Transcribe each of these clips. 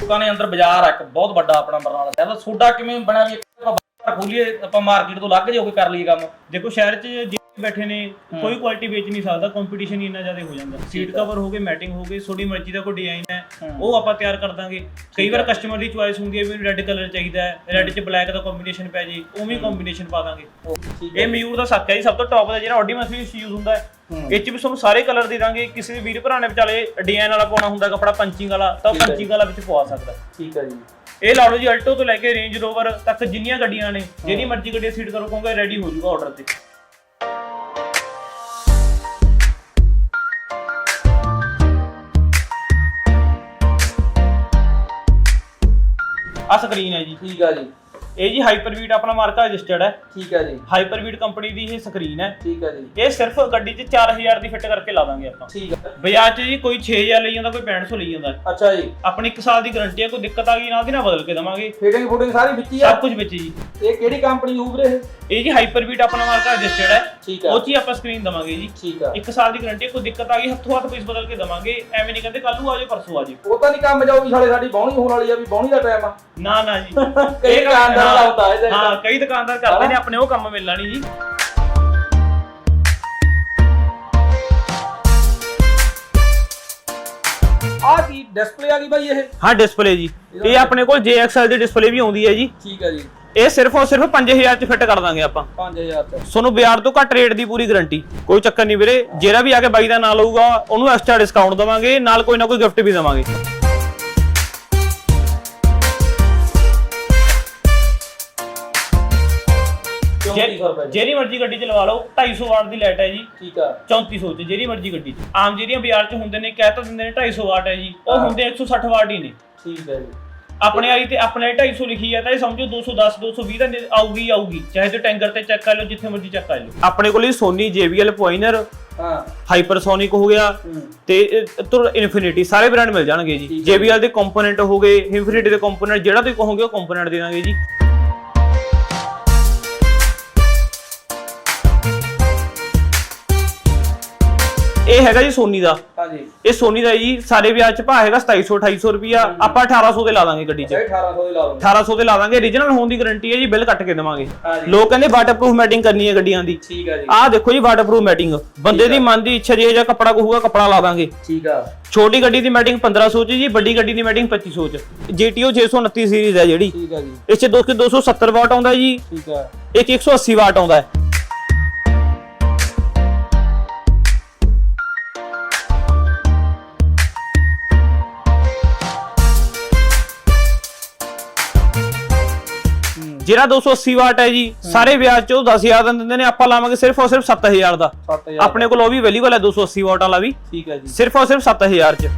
ਲੋਕਾਂ ਨੇ ਅੰਦਰ ਬਾਜ਼ਾਰ ਆ ਇੱਕ, ਬਹੁਤ ਵੱਡਾ ਆਪਣਾ ਬਰਨਾਲਾ ਸ਼ਹਿਰ ਦਾ ਸੋਡਾ ਕਿਵੇਂ ਬਣਿਆ ਵੀ ਇੱਕ ਆਪਾਂ ਬਾਹਰ ਖੋਲੀਏ, ਆਪਾਂ ਮਾਰਕੀਟ ਤੋਂ ਲੱਗ ਜਾਓ ਕੇ ਕਰ ਲਈਏ ਕੰਮ। ਦੇਖੋ ਸ਼ਹਿਰ 'ਚ ਬੈਠੇ ਨੇ ਕੋਈ ਕੁਆਲਿਟੀ ਵੇਚ ਨਹੀਂ ਸਕਦਾ ਕੰਪੀਟੀਸ਼ਨ ਹੀ ਇੰਨਾ ਜ਼ਿਆਦਾ ਹੋ ਜਾਂਦਾ। ਸੀਟ ਕਵਰ ਹੋ ਗਏ ਮੈਟਿੰਗ ਹੋ ਗਈ ਤੁਹਾਡੀ ਮਰਜ਼ੀ ਦਾ ਕੋਈ ਡਿਜ਼ਾਈਨ ਹੈ ਉਹ ਆਪਾਂ ਤਿਆਰ ਕਰ ਦਾਂਗੇ। ਕਈ ਵਾਰ ਕਸਟਮਰ ਦੀ ਚੁਆਇਸ ਹੁੰਦੀ ਹੈ ਵੀ ਰੈੱਡ ਕਲਰ ਚਾਹੀਦਾ ਹੈ ਰੈੱਡ 'ਚ ਬਲੈਕ ਦਾ ਕੰਬੀਨੇਸ਼ਨ ਪੈ ਜੇ ਉਵੇਂ ਕੰਬੀਨੇਸ਼ਨ ਪਾ ਦਾਂਗੇ। ਇਹ ਮਯੂਰ ਦਾ ਸੱਕ ਹੈ ਜੀ ਸਭ ਤੋਂ ਟੌਪ ਦਾ ਜਿਹੜਾ ਆਡੀਮਸ ਵੀ ਯੂਜ਼ ਹੁੰਦਾ ਹੈ। ਇਹ 'ਚ ਵੀ ਤੁਹਾਨੂੰ ਸਾਰੇ ਕਲਰ ਦੇ ਦਾਂਗੇ ਕਿਸੇ ਵੀ ਵੀਰ ਭਰਾ ਨੇ ਵਿਚਾਲੇ ਡਿਜ਼ਾਈਨ ਵਾਲਾ ਪਾਉਣਾ ਹੁੰਦਾ ਕੱਪੜਾ ਪੰਚਿੰਗ ਵਾਲਾ ਤਾਂ ਪੰਚਿੰਗ ਵਾਲਾ ਵਿੱਚ ਪਵਾ ਸਕਦਾ। ਠੀਕ ਹੈ ਜੀ। ਇਹ ਲਾ ਲਓ ਜੀ ਅਲਟੋ ਤੋਂ ਲੈ ਕੇ ਰੇਂਜ ਰੋਵਰ ਤੱਕ ਜਿੰਨੀਆਂ ਗੱਡੀਆਂ ਨੇ ਜਿਹੜੀ ਮਰਜ਼ੀ ਗੱਡੀ ਸੀਟ ਕਰੋ ਕਹੋਗੇ ਰੈਡੀ ਹੋ ਜਾਊਗਾ ਆਰਡਰ ਤੇ। ਸਕਰੀਨ ਹੈ ਜੀ। ਠੀਕ ਹੈ ਜੀ। ਇਹ ਜੀ ਹਾਈਪਰਬੀਟ ਆਪਣਾ ਮਾਰਕਾ ਰਜਿਸਟਰਡ ਹੈ। ਠੀਕ ਹੈ ਜੀ। ਹਾਈਪਰਬੀਟ ਕੰਪਨੀ ਦੀ ਇਹ ਸਕਰੀਨ ਹੈ। ਠੀਕ ਹੈ ਜੀ। ਇਹ ਸਿਰਫ ਗੱਡੀ 'ਚ 4000 ਦੀ ਫਿੱਟ ਕਰਕੇ ਲਾ ਦਾਂਗੇ ਆਪਾਂ। ਠੀਕ ਹੈ। ਬਾਜ਼ਾਰ 'ਚ ਜੀ ਕੋਈ 6000 ਲਈ ਜਾਂਦਾ ਕੋਈ 6500 ਲਈ ਜਾਂਦਾ। ਅੱਛਾ ਜੀ। ਆਪਣੀ 1 ਸਾਲ ਦੀ ਗਾਰੰਟੀ ਹੈ ਕੋਈ ਦਿੱਕਤ ਆ ਗਈ ਨਾਲ ਦੀ ਨਾਲ ਬਦਲ ਕੇ ਦਵਾਂਗੇ। ਫਿਟਿੰਗ ਫੁਟਿੰਗ ਸਾਰੀ ਵਿੱਚ ਹੀ ਆ। ਸਭ ਕੁਝ ਵਿੱਚ ਜੀ। ਇਹ ਕਿਹੜੀ ਕੰਪਨੀ ਉਬਰੇ ਇਹ? ਇਹ ਜੀ ਹਾਈਪਰਬੀਟ ਆਪਣਾ ਮਾਰਕਾ ਰਜਿਸਟਰਡ ਹੈ। ਠੀਕ ਹੈ। ਉਹ 'ਚ ਹੀ ਆਪਾਂ ਸਕਰੀਨ ਦਵਾਂਗੇ ਜੀ। ਠੀਕ ਹੈ। ਇੱਕ ਸਾਲ ਦੀ ਗਾਰੰਟੀ ਕੋਈ ਦਿੱਕਤ ਆ ਗਈ ਹੱਥੋਂ ਹੱਥ ਪੀਸ ਬਦਲ ਕੇ ਦਵਾਂਗੇ। ਐਵੇਂ ਨਹੀਂ ਕਹਿੰਦੇ ਕੱਲ ਨੂੰ ਆ ਜਾਓ ਪਰਸੋਂ ਆ ਜਾਓ ਉਹ ਤਾਂ ਨਹੀਂ ਕੰਮ ਜਾਊਗੀ ਸਾਲੇ ਸਾਡੀ ਬਾਉਣੀ ਹੋਣ ਵਾਲੀ ਆ ਵੀ ਬਾਉਣੀ ਦਾ ਟਾਈਮ ਆ। ਨਾ ਨਾ ਜੀ। ਇਹ ਕੰਮ- ਦੁਕਾਨਦਾਰਾਂ ਹਾਂ, ਕਈ ਦੁਕਾਨਦਾਰ ਕਰਦੇ ਨੇ ਆਪਣੇ ਉਹ ਕੰਮ ਮਿਲਣਾ ਨਹੀਂ ਜੀ। ਆ ਕੀ ਡਿਸਪਲੇ ਆ ਗਈ ਬਾਈ ਇਹ? ਹਾਂ ਡਿਸਪਲੇ ਜੀ। ਇਹ ਆਪਣੇ ਕੋਲ JXL ਦੀ ਡਿਸਪਲੇ ਵੀ ਆਉਂਦੀ ਹੈ ਜੀ। ਠੀਕ ਹੈ ਜੀ। ਇਹ ਸਿਰਫ ਔਰ ਸਿਰਫ 5000 ਚ ਫਿੱਟ ਕਰ ਦਾਂਗੇ ਆਪਾਂ। 5000 ਤੇ ਤੁਹਾਨੂੰ ਬਾਜ਼ਾਰ ਤੋਂ ਘੱਟ ਰੇਟ ਦੀ ਪੂਰੀ ਗਾਰੰਟੀ ਕੋਈ ਚੱਕਰ ਨਹੀਂ ਵੀਰੇ। ਜਿਹੜਾ ਵੀ ਆ ਕੇ ਬਾਈ ਦਾ ਨਾਂ ਲਊਗਾ ਉਹਨੂੰ ਐਕਸਟਰਾ ਡਿਸਕਾਊਂਟ ਦਵਾਂਗੇ ਨਾਲ ਕੋਈ ਨਾ ਕੋਈ ਗਿਫਟ ਵੀ ਦਵਾਂਗੇ। ਕਿਉਂ 300 ਰੁਪਏ ਦੀ? ਜਿਹੜੀ ਮਰਜ਼ੀ ਗੱਡੀ ਚ ਲਵਾ ਲਓ 250 ਵਾਟ ਦੀ ਲਾਈਟ ਹੈ ਜੀ। ਠੀਕ ਆ। 3400 ਚ ਜਿਹੜੀ ਮਰਜ਼ੀ ਗੱਡੀ ਚ। ਆਮ ਜਿਹੜੀਆਂ ਬਾਜ਼ਾਰ ਚ ਹੁੰਦੇ ਨੇ ਕਹਿ ਤਾਂ ਦਿੰਦੇ ਨੇ 250 ਵਾਟ ਹੈ ਜੀ। ਉਹ ਹਾਂ। ਹੁੰਦੇ 160 ਵਾਟ ਹੀ ਨੇ। ਠੀਕ ਹੈ ਜੀ। ਆਪਣੇ ਵਾਲੀ ਤੇ ਆਪਣੇ ਵਾਲੀ 250 ਲਿਖੀ ਹੈ ਤਾਂ ਇਹ ਸਮਝੋ 210 220 ਦਾ ਨਿ- ਆਊਗੀ ਹੀ ਆਊਗੀ। ਚਾਹੇ ਤੇ ਟੈਂਕਰ ਤੇ ਚੈੱਕ ਕਰ ਲਓ ਜਿੱਥੇ ਮਰਜ਼ੀ ਚੈੱਕ ਕਰ ਲਓ। ਆਪਣੇ ਕੋਲ ਹੀ ਸੋਨੀ JBL ਪੋਇਨਰ ਹਾਂ। ਹਾਈਪਰਸੋਨਿਕ ਹੋ ਗਿਆ ਹੂੰ। ਤੇ ਤੁਰ ਇਨਫਿਨਿਟੀ ਸਾਰੇ ਬ੍ਰਾਂਡ ਮਿਲ ਜਾਣਗੇ ਜੀ। ਠੀਕ ਹੈ। JBL ਦੇ ਕੰਪੋਨੈਂਟ ਹੋ ਗਏ ਇਨਫਿਨਿਟੀ ਦੇ ਕੰਪੋਨੈਂਟ ਜਿਹੜਾ ਤੁਸੀਂ ਕਹੋਗੇ ਉਹ ਕੰਪੋਨੈਂਟ ਦੇ ਦਾਂਗੇ ਜੀ। ਇਹ ਹੈਗਾ ਜੀ ਸੋਨੀ ਦਾ। ਹਾਂਜੀ। ਇਹ ਸੋਨੀ ਦਾ ਜੀ ਸਾਰੇ ਵਿਆਹ ਚ ਭਾਅ ਹੈਗਾ 2700 2800 ਰੁਪਿਆ ਆਪਾਂ 1800 ਦੇ ਲਾ ਦਾਂਗੇ ਗੱਡੀ 'ਚ। ਚਾਹੇ 1800 ਦੇ ਲਾ ਲਓ 1800 ਦੇ ਲਾ ਦਾਂਗੇ। Origignal ਹੋਣ ਦੀ ਗਾਰੰਟੀ ਹੈ ਜੀ ਬਿੱਲ ਕੱਟ ਕੇ ਦੇਵਾਂਗੇ। ਲੋਕ ਕਹਿੰਦੇ ਵਾਟਰਪ੍ਰੂਫ ਮੈਟਿੰਗ ਕਰਨੀ ਹੈ ਗੱਡੀਆਂ ਦੀ। ਠੀਕ ਆ ਜੀ। ਆਹ ਦੇਖੋ ਜੀ ਵਾਟਰਪ੍ਰੂਫ ਮੈਟਿੰਗ ਬੰਦੇ ਦੀ ਮਨ ਦੀ ਇੱਛਾ ਜਿਹੋ ਜਿਹਾ ਕੱਪੜਾ ਕਹੂਗਾ ਕੱਪੜਾ ਲਾ ਦਾਂਗੇ। ਠੀਕ ਆ। ਛੋਟੀ ਗੱਡੀ ਦੀ ਮੈਟਿੰਗ 1500 ਚ ਜੀ ਵੱਡੀ ਗੱਡੀ ਦੀ ਮੈਟਿੰਗ 2500 ਚ। GTO 629 ਸੀਰੀਜ਼ ਹੈ ਜਿਹੜੀ। ਠੀਕ ਆ ਜੀ। ਇਸ ਚ 2 270 ਵਾਟ ਆਉਂਦਾ ਜੀ। ਠੀਕ ਆ। ਇੱਕ 180 ਵਾਟ ਆਉਂਦਾ ਹੈ। ਜਿਹੜਾ 280 ਵਾਟ ਹੈ ਜੀ ਸਾਰੇ ਵਿਆਜ ਚ ਉਹ 10000 ਦਾ ਦਿੰਦੇ ਨੇ ਆਪਾਂ ਲਾਵਾਂਗੇ ਸਿਰਫ ਔਰ ਸਿਰਫ 7000 ਦਾ। 7000 ਆਪਣੇ ਕੋਲ ਉਹ ਵੀ ਅਵੇਲੇਬਲ ਹੈ 280 ਵਾਟ ਵਾਲਾ ਵੀ। ਠੀਕ ਆ ਜੀ। ਸਿਰਫ ਔਰ ਸਿਰਫ 7000 ਚ।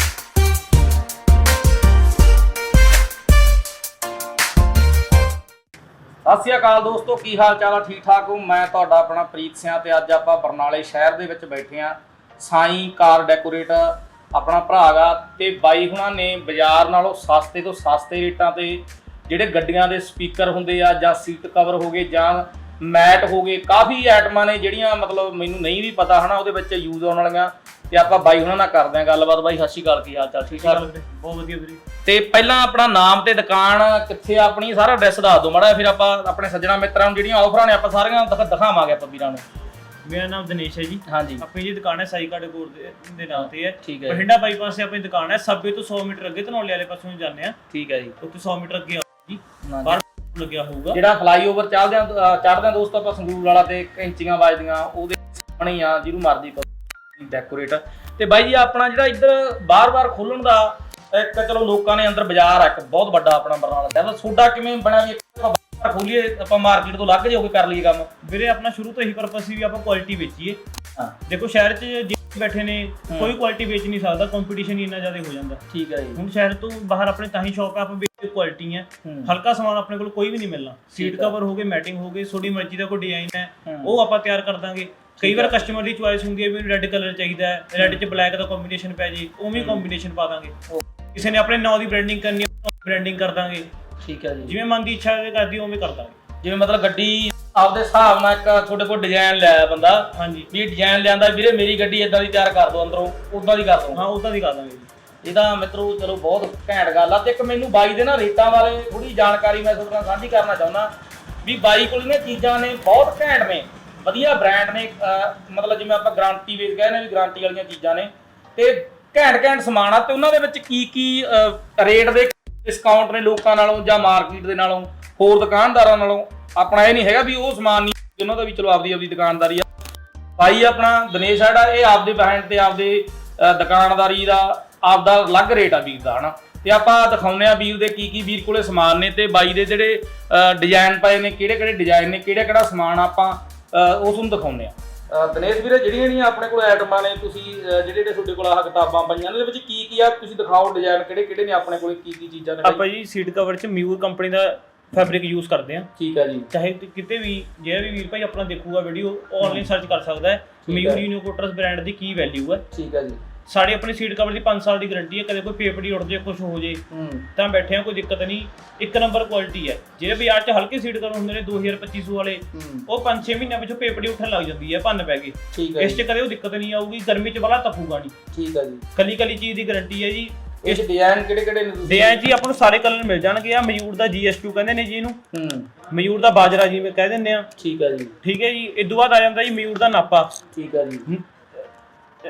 ਸਤਿ ਸ਼੍ਰੀ ਅਕਾਲ ਦੋਸਤੋ ਕੀ ਹਾਲ ਚਾਲ ਆ? ਠੀਕ ਠਾਕ ਹੋ? ਮੈਂ ਤੁਹਾਡਾ ਆਪਣਾ ਪ੍ਰੀਤ ਸਿਆਂ ਤੇ ਅੱਜ ਆਪਾਂ ਬਰਨਾਲੇ ਸ਼ਹਿਰ ਦੇ ਵਿੱਚ ਬੈਠੇ ਆ ਸਾਈ ਕਾਰ ਡੈਕੋਰੇਟ ਆਪਣਾ ਭਰਾ ਗਾ ਤੇ ਬਾਈ ਹੁਣਾਂ ਨੇ ਬਾਜ਼ਾਰ ਨਾਲੋਂ ਸਸਤੇ ਤੋਂ ਸਸਤੇ ਰੇਟਾਂ ਤੇ ਜਿਹੜੇ ਗੱਡੀਆਂ ਦੇ ਸਪੀਕਰ ਹੁੰਦੇ ਆ ਜਾਂ ਸੀਟ ਕਵਰ ਹੋ ਗਏ ਜਾਂ ਮੈਟ ਹੋ ਗਏ ਕਾਫੀ ਆਈਟਮਾਂ ਨੇ ਜਿਹੜੀਆਂ ਮਤਲਬ ਮੈਨੂੰ ਨਹੀਂ ਵੀ ਪਤਾ ਹਨਾ ਉਹਦੇ ਵਿੱਚ ਯੂਜ਼ ਆਉਣ ਵਾਲੀਆਂ ਤੇ ਆਪਾਂ ਬਾਈ ਹੁਣਾਂ ਨਾਲ ਕਰਦੇ ਆ ਗੱਲਬਾਤ। ਬਾਈ ਸਤਿ ਸ਼੍ਰੀ ਅਕਾਲ ਕੀ ਹਾਲ ਚਾਲ? ਠੀਕ ਠਾਕ? ਬਹੁਤ ਵਧੀਆ ਵੀਰੇ। ਤੇ ਪਹਿਲਾਂ ਆਪਣਾ ਨਾਮ ਤੇ ਦੁਕਾਨ ਕਿੱਥੇ ਆ ਆਪਣੀ ਸਾਰਾ ਐਡਰੈਸ ਦੱਸ ਦਿਓ ਮਾੜਾ ਫਿਰ ਆਪਾਂ ਆਪਣੇ ਸੱਜਣਾ ਮਿੱਤਰਾਂ ਨੂੰ ਜਿਹੜੀਆਂ ਆਫਰਾਂ ਨੇ ਆਪਾਂ ਸਾਰੀਆਂ ਦਿਖਾ- ਦਿਖਾਵਾਂਗੇ ਆਪਾਂ ਵੀਰਾਂ ਨੂੰ। ਮੇਰਾ ਨਾਮ ਦਿਨੇਸ਼ ਹੈ ਜੀ। ਹਾਂਜੀ। ਆਪਣੀ ਜੀ ਦੁਕਾਨ ਹੈ ਸਾਈ ਕਾਰਡ ਗੋਰ ਦੇ ਦੇ ਨਾਂ ਤੇ ਹੈ। ਠੀਕ ਹੈ ਬਠਿੰਡਾ ਬਾਈਪਾਸ ਤੇ ਆਪਣੀ ਦੁਕਾਨ ਹੈ ਸੱਬੇ ਤੋਂ 100 ਮੀਟਰ ਅੱਗੇ ਧਨੌਲੇ ਵਾਲੇ ਪਾਸੋਂ ਨੂੰ ਜਾਂਦੇ ਆ ਠੀਕ ਹੈ ਜੀ। ਉੱਥੇ 100 ਮੀਟਰ ਅੱਗੇ ਹਾਂਜੀ। ਬਾਹਰ ਲੱਗਿਆ ਹੋਊਗਾ। ਜਿਹੜਾ ਫਲਾਈਓਵਰ ਚੱਲਦੇ ਆ ਚੜਦੇ ਆ ਦੋਸਤੋ ਆਪਾਂ ਸੰਗਰੂਰ ਵਾਲਾ ਤੇ ਕੈਂਚੀਆਂ ਵੱਜਦੀਆਂ ਉਹਦੇ ਸਾਹਮਣੇ ਹੀ ਆ ਜਿਹਨੂੰ ਮਰਜ਼ੀ ਕਰੋ। ਡੈਕੋਰੇਟ ਤੇ ਬਾਈ ਜੀ ਆਪਣਾ ਜਿਹੜਾ ਇੱਧਰ ਬਾਰ-ਬਾਰ ਖੋਲਣ ਦਾ ਇੱਕ ਚਲੋ ਲੋਕਾਂ ਨੇ ਅੰਦਰ ਬਾਜ਼ਾਰ ਆ ਇੱਕ ਬਹੁਤ ਵੱਡਾ ਆਪਣਾ ਬਰਨਾਲਾ ਸ਼ਹਿਰ ਦਾ ਸੋਡਾ ਕਿਵੇਂ ਬਣਿਆ ਵੀ ਇੱਕ ਆਪਾਂ ਖੋਲੀਏ ਆਪਾਂ ਮਾਰਕੀਟ ਤੋਂ ਲੱਗ ਜਾਓ ਕੇ ਕਰ ਲਈਏ ਕੰਮ? ਵੀਰੇ ਆਪਣਾ ਸ਼ੁਰੂ ਤੋਂ ਇਹੀ ਪਰਪਸ ਸੀ ਵੀ ਆਪਾਂ ਕੁਆਲਿਟੀ ਵੇਚੀਏ। ਹਾਂ। ਦੇਖੋ ਸ਼ਹਿਰ 'ਚ ਬੈਠੇ ਨੇ ਕੋਈ ਕੁਆਲਿਟੀ ਵੇਚ ਨਹੀਂ ਸਕਦਾ ਕੰਪੀਟੀਸ਼ਨ ਹੀ ਇੰਨਾ ਜ਼ਿਆਦਾ ਹੋ ਜਾਂਦਾ। ਠੀਕ ਹੈ ਜੀ। ਹੁਣ ਸ਼ਹਿਰ ਤੋਂ ਬਾਹਰ ਆਪਣੇ ਤਾਂ ਹੀ ਸ਼ੌਪ ਹੈ ਆਪਾਂ ਵੇਚ ਕੁਆਲਿਟੀ ਹੈ। ਹਲਕਾ ਸਮਾਨ ਆਪਣੇ ਕੋਲ ਕੋਈ ਵੀ ਨਹੀਂ ਮਿਲਣਾ। ਸੀਟ। ਕਵਰ ਹੋ ਗਏ ਮੈਟਿੰਗ ਹੋ ਗਈ ਤੁਹਾਡੀ ਮਰਜ਼ੀ ਦਾ ਕੋਈ ਡਿਜ਼ਾਈਨ ਹੈ। ਉਹ ਆਪਾਂ ਤਿਆਰ ਕਰ ਦਾਂਗੇ। ਕਈ ਵਾਰ ਕਸਟਮਰ ਦੀ ਚੁਆਇਸ ਹੁੰਦੀ ਹੈ ਵੀ ਰੈੱਡ ਕਲਰ ਚਾਹੀਦਾ ਹੈ ਰੈੱਡ 'ਚ ਬਲੈਕ ਦਾ ਕੰਬੀਨੇਸ਼ਨ ਪੈ ਜੇ ਉਵੇਂ ਕੰਬੀਨੇਸ਼ਨ ਪਾ ਦਾਂਗੇ। ਕਿਸੇ ਨੇ ਆਪਣੇ ਨਾਂ ਦੀ ਬ੍ਰਾਂਡਿੰਗ ਕਰਨੀ ਹੈ ਬ੍ਰਾਂਡਿੰਗ ਕਰ ਦਾਂਗੇ। ਠੀਕ ਹੈ ਜੀ। ਜਿਵੇਂ ਮਨ ਦੀ ਇੱਛਾ ਕਰਦੀ ਉਵੇਂ ਕਰ ਦਾਂਗੇ। ਜਿਵੇਂ ਮਤਲਬ ਗੱਡੀ ਆਪਦੇ ਹਿਸਾਬ ਨਾਲ ਇੱਕ ਤੁਹਾਡੇ ਕੋਲ ਡਿਜ਼ਾਈਨ ਲਿਆਇਆ ਬੰਦਾ ਹਾਂਜੀ। ਵੀ ਡਿਜ਼ਾਈਨ ਲਿਆਂਦਾ ਵੀਰੇ ਮੇਰੀ ਗੱਡੀ ਇਦਾਂ ਦੀ ਤਿਆਰ ਕਰ ਦਿਓ ਅੰਦਰੋਂ ਉਦਾਂ ਦੀ ਕਰ ਦਿਓ। ਹਾਂ ਉਦਾਂ ਦੀ ਕਰ ਦਾਂਗੇ ਜੀ। ਇਹਦਾ ਮਿੱਤਰੋ ਚਲੋ ਬਹੁਤ ਘੈਂਟ ਗੱਲ ਆ ਤੇ ਇੱਕ ਮੈਨੂੰ ਬਾਈ ਦੇ ਨਾ ਰੇਟਾਂ ਬਾਰੇ ਥੋੜੀ ਜਾਣਕਾਰੀ ਮੈਂ ਤੁਹਾਡੇ ਨਾਲ ਸਾਂਝੀ ਕਰਨਾ ਚਾਹੁੰਦਾ ਵੀ ਬਾਈ ਕੋਲ ਨੇ ਚੀਜ਼ਾਂ ਨੇ ਬਹੁਤ ਘੈਂਟ ਨੇ, ਵਧੀਆ ਬ੍ਰਾਂਡ ਨੇ ਮਤਲਬ ਜਿਵੇਂ ਆਪਾਂ ਗਾਰੰਟੀ ਵੇਚ ਕਹਿੰਦੇ ਨੇ ਵੀ ਗਾਰੰਟੀ ਵਾਲੀਆਂ ਚੀਜ਼ਾਂ ਨੇ ਤੇ ਘੈਂਟ ਘੈਂਟ ਸਮਾਨ ਆ ਤੇ ਉਹਨਾਂ ਦੇ ਵਿੱਚ ਕੀ ਕੀ ਰੇਟ ਦੇ ਡਿਸਕਾਊਂਟ ਨੇ ਲੋਕਾਂ ਨਾਲੋਂ ਜਾਂ ਮਾਰਕੀਟ ਦੇ ਨਾਲੋਂ, ਹੋਰ ਦੁਕਾਨਦਾਰਾਂ ਨਾਲੋਂ, ਆਪਣਾ ਇਹ ਨਹੀਂ ਹੈਗਾ ਵੀ ਉਹ ਸਮਾਨ ਨਹੀਂ ਉਹਨਾਂ ਦਾ ਵੀ ਚਲੋ ਆਪਦੀ ਆਪਦੀ ਦੁਕਾਨਦਾਰੀ ਆ। ਭਾਈ ਆਪਣਾ ਦਿਨੇਸ਼ ਸਾਡਾ ਇਹ ਆਪਦੇ ਬ੍ਰਾਂਡ ਤੇ ਆਪਦੇ ਦੁਕਾਨਦਾਰੀ ਦਾ ਆਪਦਾ ਅਲੱਗ ਰੇਟ ਆ ਵੀਰ ਦਾ ਹਨਾ? ਤੇ ਆਪਾਂ ਦਿਖਾਉਂਦੇ ਆ ਵੀਰ ਦੇ ਕੀ ਕੀ ਵੀਰ ਕੋਲੇ ਸਮਾਨ ਨੇ ਤੇ ਬਾਈ ਦੇ ਜਿਹੜੇ ਡਿਜ਼ਾਈਨ ਪਏ ਨੇ ਕਿਹੜੇ ਕਿਹੜੇ ਡਿਜ਼ਾਈਨ ਨੇ ਕਿਹੜਾ ਕਿਹੜਾ ਸਮਾਨ ਆਪਾਂ ਉਸ ਨੂੰ ਦਿਖਾਉਂਦੇ ਆ ਦਿਨੇਸ਼ ਵੀਰੇ ਜਿਹੜੀਆਂ ਜਿਹੜੀਆਂ ਆਪਣੇ ਕੋਲ ਆਈਟਮਾਂ ਨੇ ਤੁਸੀਂ ਜਿਹੜੇ ਜਿਹੜੇ ਤੁਹਾਡੇ ਕੋਲ ਆਹ ਕਿਤਾਬਾਂ ਪਈਆਂ ਨੇ ਉਹਦੇ ਵਿੱਚ ਕੀ ਕੀ ਆ? ਤੁਸੀਂ ਦਿਖਾਓ ਡਿਜ਼ਾਈਨ ਕਿਹੜੇ ਕਿਹੜੇ ਨੇ ਆਪਣੇ ਕੋਲੇ ਕੀ ਕੀ ਚੀਜ਼ਾਂ ਨੇ ਆਪਾਂ ਜੀ ਸੀਟ ਕਵਰ 'ਚ ਮਿਊਰ ਕੰਪਨੀ ਦਾ ਫੈਬਰਿਕ ਯੂਜ਼ ਕਰਦੇ ਆ ਠੀਕ ਹੈ ਜੀ। ਚਾਹੇ ਕਿਤੇ ਵੀ ਜਿਹੜਾ ਵੀ ਵੀਰ ਭਾਈ ਆਪਣਾ ਦੇਖੂਗਾ ਵੀਡੀਓ ਉਹ ਆਨਲਾਈਨ ਸਰਚ ਕਰ ਸਕਦਾ ਹੈ। ਮਿਊਰ ਯੂਨੀਕੋਟਰਸ ਬ੍ਰਾਂਡ ਦੀ ਕੀ ਵੈਲਿਊ ਹੈ। ਠੀਕ ਹੈ ਜੀ। ਸਾਡੀ ਆਪਣੀ ਸੀਟ ਕਵਰ ਦੀ 5 ਸਾਲ ਦੀ ਗਾਰੰਟੀ ਹੈ ਕਦੇ ਕੋਈ ਪੇਪਰ ਹੀ ਉੱਡ ਜੇ ਕੁਝ ਹੋ। ਜੇ ਤਾਂ ਬੈਠੇ ਆ ਕੋਈ ਦਿੱਕਤ ਨਹੀਂ। ਇੱਕ ਨੰਬਰ ਕੁਆਲਿਟੀ ਹੈ। ਜਿਹੜੇ ਬਾਜ਼ਾਰ 'ਚ ਹਲਕੇ ਸੀਟ ਕਵਰ ਹੁੰਦੇ ਨੇ 2025 ਵਾਲੇ ਉਹ 5-6 ਮਹੀਨਿਆਂ ਵਿੱਚੋਂ ਪੇਪਰ ਹੀ ਉੱਠਣ ਲੱਗ ਜਾਂਦੀ ਹੈ ਭੰਨ ਪੈ ਹੈ ਇਸ 'ਚ ਕਦੇ ਉਹ ਦਿੱਕਤ ਨਹੀਂ ਆਊਗੀ ਗਰਮੀ 'ਚ ਬੜਾ ਤਫੂਗਾ ਨਹੀਂ। ਠੀਕ ਹੈ ਜੀ। ਕੱਲੀ ਕੱਲੀ ਚੀਜ਼ ਦੀ ਗਾਰੰਟੀ ਹੈ ਜੀ। ਇਸ ਡਿਜ਼ਾਈਨ ਕਿਹੜੇ ਕਿਹੜੇ ਨੇ ਤੁਸੀਂ? ਡਿਜ਼ਾਈਨ ਜੀ ਆਪਾਂ ਨੂੰ ਸਾਰੇ ਕਲਰ ਮਿਲ ਜਾਣਗੇ। ਆ ਮਯੂਰ ਦਾ GS2 ਕਹਿੰਦੇ ਨੇ ਜੀ ਇਹਨੂੰ। ਹੂੰ। ਮਯੂਰ ਦਾ ਬਾਜਰਾ ਜਿਵੇਂ ਕਹਿ ਦਿੰਦੇ ਆ ਠੀਕ ਹੈ ਜੀ। ਠੀਕ ਹੈ ਜੀ। ਇਸ ਤੋਂ ਬਾਅਦ ਆ ਜਾਂਦਾ ਜੀ ਮਯੂਰ ਦਾ ਨਾਪਾ। ਠੀਕ ਹੈ ਜੀ।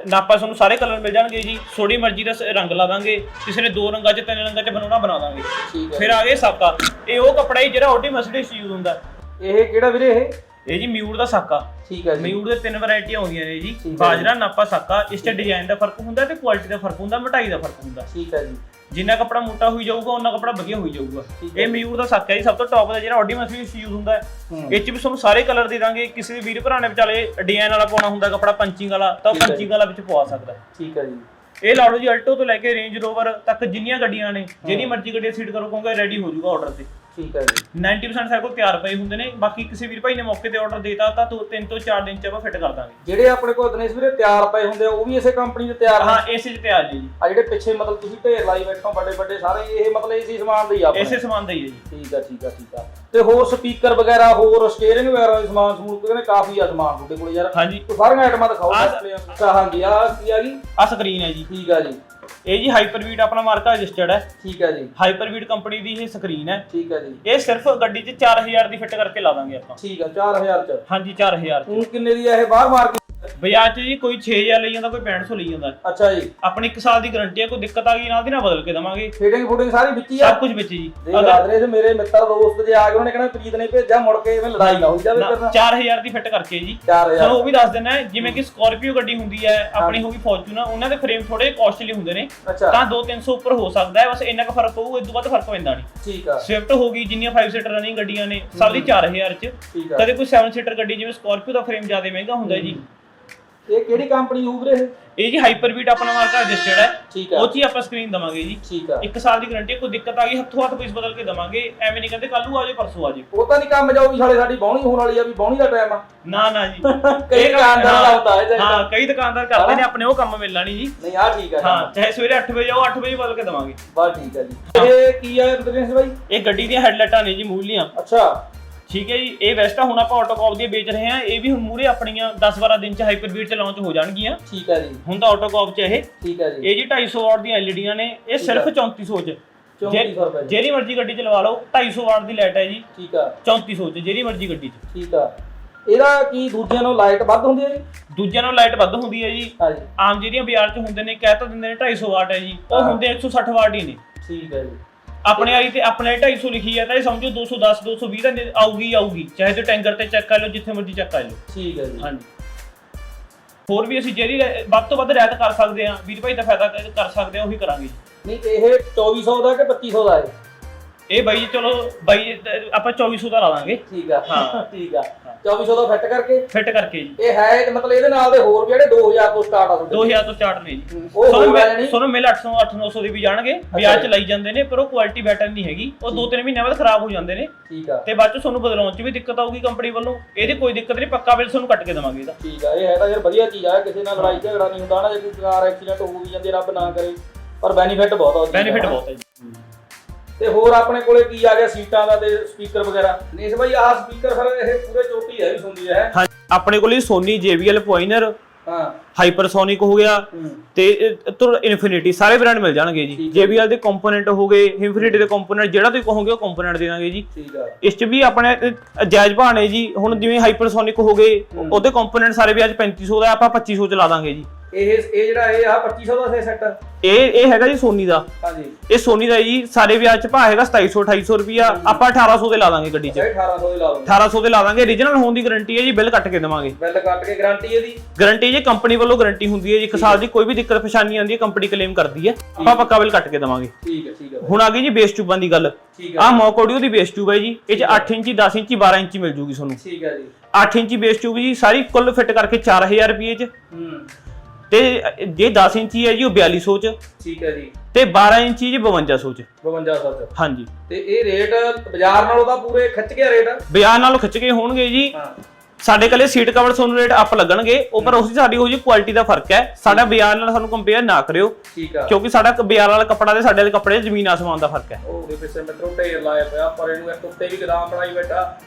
ਨਾਪਾ ਤੁਹਾਨੂੰ ਸਾਰੇ ਕਲਰ ਮਿਲ ਜਾਣਗੇ ਜੀ। ਥੋੜੀ ਮਰਜ਼ੀ ਦਾ ਸ- ਰੰਗ ਲਾ ਦਾਂਗੇ। ਕਿਸੇ ਨੇ ਦੋ ਰੰਗਾਂ 'ਚ ਤਿੰਨ ਰੰਗਾਂ 'ਚ ਬਣਾਉਣਾ ਬਣਾ ਦਾਂਗੇ। ਠੀਕ ਫਿਰ ਆ ਗਏ ਸਾਕਾ। ਇਹ ਉਹ ਕੱਪੜਾ ਹੀ ਜਿਹੜਾ ਓਡੀ ਮਸਲੇ 'ਚ ਯੂਜ਼ ਹੁੰਦਾ। ਇਹ ਕਿਹੜਾ ਵੀਰੇ ਇਹ? ਇਹ ਜੀ ਮਯੂਰ ਦਾ ਸਾਕਾ। ਠੀਕ ਹੈ ਜੀ। ਮਯੂਰ ਦੇ ਤਿੰਨ ਵੈਰਾਈਟੀਆਂ ਆਉਂਦੀਆਂ ਨੇ ਜੀ। ਠੀਕ ਹੈ ਬਾਜਰਾ ਨਾਪਾ ਸਾਕਾ। ਇਸ 'ਚ ਡਿਜ਼ਾਈਨ ਦਾ ਫ਼ਰਕ ਹੁੰਦਾ ਤੇ ਕੁਆਲਿਟੀ ਦਾ ਫ਼ਰਕ ਹੁੰਦਾ ਮਟਾਈ ਦਾ ਫ਼ਰਕ ਹੁੰਦਾ। ਠੀਕ ਹੈ ਜੀ। ਜਿੰਨਾ ਕੱਪੜਾ ਮੋਟਾ ਹੋਈ ਜਾਊਗਾ ਉਹਨਾਂ ਕੱਪੜਾ ਵਧੀਆ ਹੋਈ ਜਾਊਗਾ। ਇਹ ਮਯੂਰ ਦਾ ਸਾਕਾ ਜੀ ਸਭ ਤੋਂ ਟੌਪ ਦਾ ਜਿਹੜਾ ਓਡੀ ਮਸਲੇ 'ਚ ਯੂਜ਼ ਹੁੰਦਾ ਹੈ। ਇਹ 'ਚ ਵੀ ਤੁਹਾਨੂੰ ਸਾਰੇ ਕਲਰ ਦੇ ਦਾਂਗੇ। ਕਿਸੇ ਵੀ ਵੀਰ ਭਰਾ ਨੇ ਵਿਚਾਲੇ ਡਿਜ਼ਾਈਨ ਵਾਲਾ ਪਾਉਣਾ ਹੁੰਦਾ ਕੱਪੜਾ ਪੰਚਿੰਗ ਵਾਲਾ ਤਾਂ ਉਹ ਪੰਚਿੰਗ ਵਾਲਾ ਵਿੱਚ ਪਵਾ ਸਕਦਾ। ਠੀਕ ਹੈ ਜੀ। ਇਹ ਲਾ ਲਓ ਜੀ ਅਲਟੋ ਤੋਂ ਲੈ ਕੇ ਰੇਂਜ ਰੋਵਰ ਤੱਕ ਜਿੰਨੀਆਂ ਗੱਡੀਆਂ ਨੇ ਜਿਹੜੀ ਮਰਜ਼ੀ ਗੱਡੀ ਸੀਟ ਕਰੋ ਕਹੋਗੇ ਰੈਡੀ ਹੋ ਜਾਊਗਾ ਆਰਡਰ ਤੇ। ਠੀਕ ਹੈ ਜੀ। 90% ਸਾਡੇ ਕੋਲ ਤਿਆਰ ਪਏ ਹੁੰਦੇ ਨੇ ਬਾਕੀ ਕਿਸੇ ਵੀਰ ਭਾਈ ਨੇ ਮੌਕੇ ਤੇ ਆਰਡਰ ਦੇਤਾ ਤਾਂ ਦੋ ਤਿੰਨ ਤੋਂ 4 ਦਿਨ ਚ ਆਪਾਂ ਫਿੱਟ ਕਰ ਦਾਂਗੇ। ਜਿਹੜੇ ਆਪਣੇ ਕੋਲ ਦਿਨੇਸ਼ ਵੀਰੇ ਤਿਆਰ ਪਏ ਹੁੰਦੇ ਆ ਉਹ ਵੀ ਇਸੇ ਕੰਪਨੀ ਦੇ ਤਿਆਰ ਹਾਂ ਇਸੇ ਚ ਤਿਆਰ ਜੀ। ਆ ਜਿਹੜੇ ਪਿੱਛੇ ਮਤਲਬ ਤੁਸੀਂ ਢੇਰ ਲਾਈ ਬੈਠੋ ਵੱਡੇ ਵੱਡੇ ਸਾਰੇ ਇਹ ਮਤਲਬ ਇਸੇ ਸਮਾਨ ਦੇ ਹੀ ਆਪਣੇ? ਇਸੇ ਸਮਾਨ ਦਾ ਹੀ ਹੈ ਜੀ। ਠੀਕ ਆ ਠੀਕ ਆ ਠੀਕ ਆ। ਤੇ ਹੋਰ ਸਪੀਕਰ ਵਗੈਰਾ ਹੋਰ ਸਟੀਅਰਿੰਗ ਵਗੈਰਾ ਦੇ ਸਮਾਨ ਸਮੂਨ ਕਹਿੰਦੇ ਕਾਫੀ ਆ ਸਮਾਨ ਤੁਹਾਡੇ ਕੋਲ ਯਾਰ। ਹਾਂਜੀ। ਸਾਰੀਆਂ ਆਈਟਮਾਂ ਦਿਖਾਓ ਹਾਂਜੀ ਆ ਕੀ ਆ ਗਈ ਆ ਸਕਰੀਨ ਹੈ ਜੀ। ਠੀਕ ਆ ਜੀ। ਇਹ ਜੀ ਹਾਈਪਰਬੀਟ ਆਪਣਾ ਮਾਰਕਾ ਰਜਿਸਟਰਡ ਹੈ। ਠੀਕ ਆ ਜੀ। ਹਾਈਪਰਬੀਟ ਕੰਪਨੀ ਦੀ ਇਹ ਸਕਰੀਨ ਹੈ। ਠੀਕ ਆ ਜੀ। ਇਹ ਸਿਰਫ ਗੱਡੀ 'ਚ 4000 ਦੀ ਫਿੱਟ ਕਰਕੇ ਲਾ ਦਾਂਗੇ ਆਪਾਂ। ਠੀਕ ਆ 4000 ਚ। ਹਾਂਜੀ 4000 ਤੂੰ ਕਿੰਨੇ ਦੀ ਆ ਇਹ ਬਾਹਰ ਮਾਰਕੀਟ ਬਾਜ਼ਾਰ 'ਚ ਜੀ ਕੋਈ 6000 ਲਈ ਜਾਂਦਾ ਕੋਈ 6500 ਲਈ ਜਾਂਦਾ। ਅੱਛਾ ਜੀ। ਆਪਣੀ 1 ਸਾਲ ਦੀ ਗਾਰੰਟੀ ਹੈ ਕੋਈ ਦਿੱਕਤ ਆ ਗਈ ਨਾਲ ਦੀ ਨਾਲ ਬਦਲ ਕੇ ਦਵਾਂਗੇ। ਫਿਟਿੰਗ ਫੁਟਿੰਗ ਸਾਰੀ ਵਿੱਚ ਹੀ ਆ। ਸਭ ਕੁਝ ਵਿੱਚ ਜੀ। ਦੇਖ ਆਦਰੇ ਤੇ ਮੇਰੇ ਮਿੱਤਰ ਦੋਸਤ ਜੇ ਆ ਗਏ ਉਹਨੇ ਕਹਿਣਾ ਪ੍ਰੀਤ ਨੇ ਭੇਜਿਆ ਮੁੜ ਕੇ ਐਵੇਂ ਲੜਾਈ ਨਾ ਹੋ ਜਾਵੇ ਨਾ, ਕਰਨਾ 4000 ਦੀ ਫਿੱਟ ਕਰਕੇ ਜੀ। 4000 ਚਲੋ ਉਹ ਵੀ ਦੱਸ ਦਿੰਦਾ ਹੈ, ਜਿਵੇਂ ਕਿ ਸਕਾਰਪੀਓ ਗੱਡੀ ਹੁੰਦੀ ਹੈ ਆਪਣੀ ਹੋਗੀ ਫੋਰਚੂਨਰ ਉਹਨਾਂ ਦੇ ਫਰੇਮ ਥੋੜੇ ਕਾਸਟਲੀ ਹੁੰਦੇ ਨੇ। ਅੱਛਾ। ਤਾਂ 2-300 ਉੱਪਰ ਹੋ ਸਕਦਾ ਹੈ ਬਸ ਇੰਨਾ ਕੁ ਫ਼ਰਕ ਪਊ ਇਸ ਤੋਂ ਵੱਧ ਫ਼ਰਕ ਪੈਂਦਾ ਨਹੀਂ। ਠੀਕ ਆ। ਸਵਿਫਟ ਹੋਗੀ ਜਿੰਨੀਆਂ 5 ਸੀਟਰ ਰਨਿੰਗ ਗੱਡੀਆਂ ਨੇ ਸਭ ਦੀ 4000 ਚ। ਠੀਕ ਆ। ਕਦੇ ਕੋਈ 7 ਸੀਟਰ ਗੱਡੀ ਜਿਵੇਂ ਸਕਾਰਪੀਓ ਦਾ ਫਰੇਮ ਜ਼ਿਆਦਾ ਮਹਿੰਗਾ ਹੁੰਦਾ ਹੈ। ਜੀ ਇਹ ਕਿਹੜੀ ਕੰਪਨੀ ਹੋਊ ਵੀਰੇ ਇਹ ਜੀ ਹਾਈਪਰਬੀਟ ਆਪਣਾ ਮਾਰਕਾ ਰਜਿਸਟਰਡ ਹੈ ਠੀਕ ਆ। ਉਹ 'ਚ ਹੀ ਆਪਾਂ ਸਕਰੀਨ ਦਵਾਂਗੇ ਜੀ। ਠੀਕ ਆ। ਇੱਕ ਸਾਲ ਦੀ ਗਾਰੰਟੀ ਕੋਈ ਦਿੱਕਤ ਆ ਗਈ ਹੱਥੋਂ ਹੱਥ ਪੀਸ ਬਦਲ ਕੇ ਦਵਾਂਗੇ। ਐਵੇਂ ਨਹੀਂ ਕਹਿੰਦੇ ਕੱਲੂ ਆ ਜਾਓ ਪਰਸੋਂ ਆ ਜਾਓ। ਉਹ ਤਾਂ ਨਹੀਂ ਕੰਮ ਜਾਊਗੀ ਸਾਲੇ ਸਾਡੀ ਬਾਉਣੀ ਹੋਣ ਵਾਲੀ ਆ ਵੀ ਬਾਉਣੀ ਦਾ ਟਾਈਮ ਆ। ਨਾ ਨਾ ਜੀ। ਕਈ ਇਹ ਕੰਮ- ਦੁਕਾਨਦਾਰ ਹਾਂ, ਲਾਉਂਦਾ ਹੈ ਹਾਂ ਕਈ ਦੁਕਾਨਦਾਰ ਕਰਦੇ ਨੇ ਆਪਣੇ ਉਹ ਕੰਮ ਮਿਲਣਾ ਨਹੀਂ ਜੀ। ਨਹੀਂ ਆ ਠੀਕ ਆ ਹਾਂ ਚਾਹੇ ਸਵੇਰੇ 8 ਵਜੇ ਆਓ 8 ਵਜੇ ਬਦਲ ਕੇ ਦਵਾਂਗੇ। ਬਸ ਠੀਕ ਆ ਜੀ। ਇਹ ਕੀ ਆ ਦਿਨੇਸ਼ ਬਾਈ? ਇਹ ਗੱਡੀ ਦੀਆਂ ਹੈਡਲਾਈਟਾਂ ਨੇ ਜੀ ਮੂਲੀਆਂ। ਅੱਛਾ। ਠੀਕ ਹੈ ਜੀ ਇਹ ਵੈਸਟਾ ਹੁਣ ਆਪਾਂ ਆਟੋਕੌਪ ਦੀਆਂ ਵੇਚ ਰਹੇ ਹਾਂ ਇਹ ਵੀ ਹੁਣ ਮੂਰੇ ਆਪਣੀਆਂ 10-12 ਦਿਨ ਚ ਹਾਈਪਰਬੀਟ ਚ ਲਾਂਚ ਹੋ ਜਾਣਗੀਆਂ। ਠੀਕ ਆ ਜੀ। ਹੁਣ ਤਾਂ ਆਟੋਕੌਪ ਚ ਇਹ। ਠੀਕ ਆ ਜੀ। ਇਹ ਜੀ 250 ਵਾਟ ਦੀਆਂ ਐਲਈਡੀਆਂ ਨੇ ਇਹ ਸਿਰਫ 3400 ਚ। 3400 ਰੁਪਏ। ਜੀ ਜਿਹੜੀ ਮਰਜ਼ੀ ਗੱਡੀ ਚ ਲਵਾ ਲਓ 250 ਵਾਟ ਦੀ ਲਾਈਟ ਹੈ ਜੀ। ਠੀਕ ਆ 3400 ਚ ਜਿਹੜੀ ਮਰਜ਼ੀ ਗੱਡੀ ਚ। ਠੀਕ ਆ ਇਹਦਾ ਕੀ ਦੂਜਿਆਂ ਨਾਲੋਂ ਲਾਈਟ ਵੱਧ ਹੁੰਦੀ ਹੈ ਜੀ? ਦੂਜਿਆਂ ਨਾਲੋਂ ਲਾਈਟ ਵੱਧ ਹੁੰਦੀ ਹੈ ਜੀ। ਆਮ ਜਿਹੜੀਆਂ ਬਾਜ਼ਾਰ ਚ ਹੁੰਦੇ ਨੇ ਕਹਿ ਤਾਂ ਦਿੰਦੇ ਨੇ 250 ਵਾਟ ਹੈ ਜੀ। ਉਹ ਹਾਂ। ਹੁੰਦੇ 160 ਵਾਟ ਹੀ ਨੇ। ਠੀਕ ਹੈ ਜੀ। ਆਪਣੇ ਵਾਲੀ ਤੇ ਆਪਣੇ 250 ਲਿਖੀ ਹੈ ਤਾਂ ਇਹ ਸਮਝੋ 210 220 ਦਾ ਆਊਗੀ ਆਊਗੀ। ਚਾਹੇ ਤੇ ਟੈਂਕਰ ਤੇ ਚੈੱਕ ਕਰ ਲਓ ਜਿੱਥੇ ਮਰਜ਼ੀ ਚੈੱਕ ਕਰ ਲਓ। ਠੀਕ ਹੈ ਜੀ। ਹਾਂਜੀ। ਹੋਰ ਵੀ ਅਸੀਂ ਜਿਹੜੀ ਰਹਿ- ਵੱਧ ਤੋਂ ਵੱਧ ਰਿਆਇਤ ਕਰ ਸਕਦੇ ਹਾਂ। ਵੀਰ ਭਾਈ ਦਾ ਫਾਇਦਾ ਕਰ ਕਰ ਸਕਦੇ ਹਾਂ ਉਹੀ ਕਰਾਂਗੇ। ਨਹੀਂ ਇਹ 2400 ਦਾ ਕਿ 2500 ਦਾ ਹੈ? ਇਹ ਬਾਈ ਚਲੋ ਬਾਈ ਆਪਾਂ 2400 ਦਾ ਲਾ ਦਾਂਗੇ। ਠੀਕ ਆ ਹਾਂ। ਠੀਕ ਆ। 2400 ਦਾ ਫਿੱਟ ਕਰਕੇ? ਫਿੱਟ ਕਰਕੇ ਜੀ। ਇਹ ਹੈ ਮਤਲਬ ਇਹਦੇ ਨਾਲ ਦੇ ਹੋਰ ਜਿਹੜੇ 2000 ਤੋਂ ਸਟਾਰਟ ਆ ਤੁਹਾਡੇ। 2000 ਤੋਂ ਸਟਾਰਟ ਨੇ ਜੀ। ਜਾਣੀ। ਸੋਨੂੰ ਮਿਲ 800 800 ਦੇ ਵੀ ਜਾਣਗੇ। ਵਿਆਹ ਚ ਲਈ ਜਾਂਦੇ ਨੇ ਪਰ ਉਹ ਕੁਆਲਿਟੀ ਬੈਟਰ ਨਹੀਂ ਹੈਗੀ। ਉਹ 2-3 ਮਹੀਨਿਆਂ ਬਾਅਦ ਖਰਾਬ ਹੋ ਜਾਂਦੇ ਨੇ। ਠੀਕ ਆ। ਤੇ ਬਾਅਦ ਚ ਤੁਹਾਨੂੰ ਬਦਲਾਉਣ ਚ ਵੀ ਦਿੱਕਤ ਆਊਗੀ ਕੰਪਨੀ ਵੱਲੋਂ। ਇਹਦੀ ਕੋਈ ਦਿੱਕਤ ਨਹੀਂ ਪੱਕਾ ਬਿੱਲ ਤੁਹਾਨੂੰ ਕੱਟ ਕੇ ਦੇਵਾਂਗੇ ਇਹਦਾ। ਠੀਕ ਆ ਇਹ ਹੈ ਤਾਂ ਯਾਰ ਵਧੀਆ ਚੀਜ਼ ਆ। ਕਿਸੇ ਨਾਲ ਲੜਾਈ ਝਗੜਾ ਨਹੀਂ ਹੁੰਦਾ ਨਾ ਜੇ ਕੋਈ ਕਾਰ ਐਕਸੀਡੈਂਟ ਹੋ ਵੀ ਜਾਂਦੀ ਰੱਬ ਨਾ ਕਰੇ। ਪਰ ਬੈਨੀਫਿਟ ਬਹੁਤ ਆ ਬੈਨੀਫਿਟ। ਬਹੁਤ ਹੈ ਜੀ। ਤੇ ਹੋਰ ਆਪਣੇ ਕੋਲੇ ਕੀ ਆ ਗਿਆ ਸੀਟਾਂ ਦਾ ਤੇ ਸਪੀਕਰ ਵਗੈਰਾ? ਨੇਸ਼ ਭਾਈ ਆਹ ਸਪੀਕਰ ਫਿਰ ਇਹ ਪੂਰੇ ਚੋਟੀ ਹੈ ਵੀ ਸੁਣਦੀ ਹੈ। ਹਾਂ ਆਪਣੇ ਕੋਲ ਸੋਨੀ JBL ਪੁਆਇਨਰ ਹਾਂ। ਹਾਈਪਰਸੋਨਿਕ ਹੋ ਗਿਆ ਤੇ ਤੁਰ ਇਨਫਿਨਿਟੀ ਸਾਰੇ ਬ੍ਰਾਂਡ ਮਿਲ ਜਾਣਗੇ ਜੀ। JBL ਦੇ ਕੰਪੋਨੈਂਟ ਹੋ ਗਏ ਇਨਫਿਨਿਟੀ ਦੇ ਕੰਪੋਨੈਂਟ ਜਿਹੜਾ ਤੁਸੀਂ ਕਹੋਗੇ ਉਹ ਕੰਪੋਨੈਂਟ ਦੇ ਦਾਂਗੇ ਜੀ। ਠੀਕ ਆ। ਇਸ ਚ ਵੀ ਆਪਣੇ ਜਾਇਜ਼ ਨੇ ਜੀ ਹੁਣ ਜਿਵੇਂ ਹਾਈਪਰਸੋਨਿਕ ਹੋ ਗਏ ਉਹਦੇ ਕੰਪੋਨੈਂਟ ਸਾਰੇ ਵੀ ਅੱਜ 3500 ਦਾ ਆਪਾਂ 2500 ਚ ਲਾ ਦਾਂਗੇ ਜੀ। ਇਹ ਇਹ ਜਿਹੜਾ ਇਹ ਆ 2500 ਦਾ ਸੈੱਟ ਇਹ ਇਹ ਹੈਗਾ ਜੀ ਸੋਨੀ ਦਾ। ਹਾਂਜੀ। ਇਹ ਸੋਨੀ ਦਾ ਜੀ ਸਾਰੇ ਵਿਆਜ ਚ ਭਾਅ ਹੈਗਾ 2700 2800 ਰੁਪਿਆ ਆਪਾਂ 1800 ਦੇ ਲਾ ਦਾਂਗੇ ਗੱਡੀ ਚ। ਇਹ 1800 ਦੇ ਲਾ ਦੋ 1800 ਦੇ ਲਾ ਦਾਂਗੇ। Origignal ਹੋਣ ਦੀ ਗਾਰੰਟੀ ਹੈ ਜੀ ਬਿੱਲ ਕੱਟ ਕੇ ਦੇਵਾਂਗੇ। ਬਿੱਲ ਕੱਟ ਕੇ ਗਾਰੰਟੀ ਇਹਦੀ ਗਾਰੰਟੀ ਜੀ ਕੰਪਨੀ ਵੱਲੋਂ ਗਾਰੰਟੀ ਹੁੰਦੀ ਹੈ ਜੀ ਇੱਕ ਸਾਲ ਦੀ ਕੋਈ ਵੀ ਦਿੱਕਤ ਪਰੇਸ਼ਾਨੀ ਆਉਂਦੀ ਹੈ ਕੰਪਨੀ ਕਲੇਮ ਕਰਦੀ ਹੈ। ਆਪਾਂ ਪੱਕਾ ਬਿੱਲ ਕੱਟ ਕੇ ਦੇਵਾਂਗੇ। ਠੀਕ ਹੈ ਠੀਕ ਹੈ। ਹੁਣ ਆ ਗਈ ਜੀ ਬੇਸ ਟਿਊਬਾਂ ਦੀ ਗੱਲ। ਆਹ ਮੌਕ ਆਡੀਓ ਦੀ ਬੇਸ ਟਿਊਬ ਹੈ ਜੀ। ਇਹ ਚ 8 ਇੰਚੀ 10 ਇੰਚੀ 12 ਇੰਚੀ ਮਿਲ ਜੂਗੀ ਤੁਹਾਨੂੰ। ਠੀਕ ਹੈ ਜੀ। 8 ਇੰਚੀ ਬੇਸ ਟਿਊਬ ਜੀ ਸਾਰੀ ਕੁੱਲ ਫਿੱਟ ਕਰਕੇ 4000 ਰੁਪਏ ਚ। ਹੂੰ। ਤੇ ਜੇ 10 ਇੰਚੀ ਹੈ ਜੀ ਉਹ 4200 ਚ। ਠੀਕ ਹੈ ਜੀ। ਤੇ 12 ਇੰਚੀ ਜੀ 5200 ਚ। 5200 ਚ। ਹਾਂਜੀ। ਤੇ ਇਹ ਰੇਟ ਬਾਜ਼ਾਰ ਨਾਲੋਂ ਤਾਂ ਪੂਰੇ ਖਿੱਚ ਗਿਆ ਰੇਟ। ਬਾਜ਼ਾਰ ਨਾਲੋਂ ਖਿੱਚ ਕੇ ਹੋਣਗੇ ਜੀ। ਹਾਂ। ਸਾਡੇ ਕੋਲੇ ਸੀਟ ਕਵਰ ਤੁਹਾਨੂੰ ਰੇਟ ਅਪ ਲੱਗਣਗੇ। ਉਹ ਪਰ ਉਸ ਦੀ ਸਾਡੀ ਹੋ ਜੀ ਕੁਆਲਿਟੀ ਦਾ ਫ਼ਰਕ ਹੈ। ਸਾਡਾ ਬਾਜ਼ਾਰ ਨਾਲ ਸਾਨੂੰ ਕੰਪੇਅਰ ਨਾ ਕਰਿਓ। ਕਿਉਂਕਿ ਸਾਡਾ ਬਾਜ਼ਾਰ ਵਾਲਾ ਕੱਪੜਾ ਤੇ ਸਾਡੇ ਵਾਲੇ ਕੱਪੜੇ ਜ਼ਮੀਨ ਆਸਮਾਨ ਦਾ ਫ਼ਰਕ ਹੈ। ਉਹ ਦੇ ਪਿੱਛੇ ਮਿੱਤਰੋ ਢੇਰ ਲਾਇਆ ਪਿਆ ਪਰ ਇਹਨੂੰ ਇੱਕ ਉੱਤੇ ਵੀ ਗਦਾਮ ਬਣਾਈ ਬੈਠਾ।